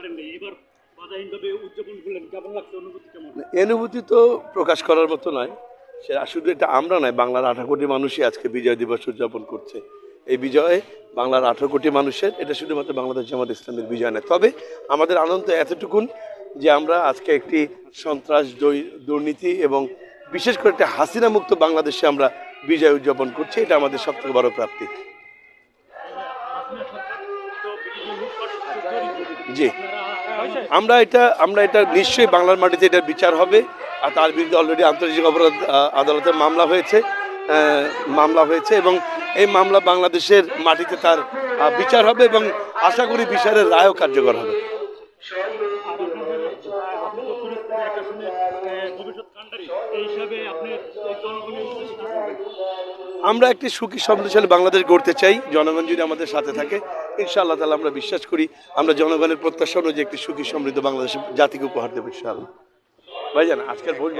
পারেননি। এবার বাধাহীনভাবে উদযাপন করলেন। কেমন লাগছে অনুভূতি কেমন? অনুভূতি তো প্রকাশ করার মতো নয়। সে শুধু এটা আমরা নয় বাংলার আঠারো কোটি মানুষই আজকে বিজয় দিবস উদযাপন করছে। এই বিজয়ে বাংলার আঠারো কোটি মানুষের এটা শুধুমাত্র বাংলাদেশ জামাত ইসলামের বিজয় নয়। তবে আমাদের আনন্দ এতটুকুন যে আমরা আজকে একটি সন্ত্রাস দুর্নীতি এবং বিশেষ করে একটা হাসিনা মুক্ত বাংলাদেশে আমরা বিজয় উদযাপন করছি। এটা আমাদের সবথেকে বড় প্রাপ্তি। জি। আমরা এটা আমরা এটা নিশ্চয়ই বাংলার মাটিতে এটার বিচার হবে, আর তার বিরুদ্ধে অলরেডি আন্তর্জাতিক অপরাধ আদালতে মামলা হয়েছে মামলা হয়েছে, এবং এই মামলা বাংলাদেশের মাটিতে তার বিচার হবে, এবং আশা করি বিচারের রায়ও কার্যকর হবে এই হিসাবে আপনি জনগণের? আমরা একটি সুখী সমৃদ্ধশালী বাংলাদেশ গড়তে চাই। জনগণ যদি আমাদের সাথে থাকে, ইনশাআল্লাহ তাহলে আমরা বিশ্বাস করি আমরা জনগণের প্রত্যাশা অনুযায়ী একটি সুখী সমৃদ্ধ বাংলাদেশ জাতিকে উপহার দেবো ইনশাআল্লাহ। ভাইজান, আজকের না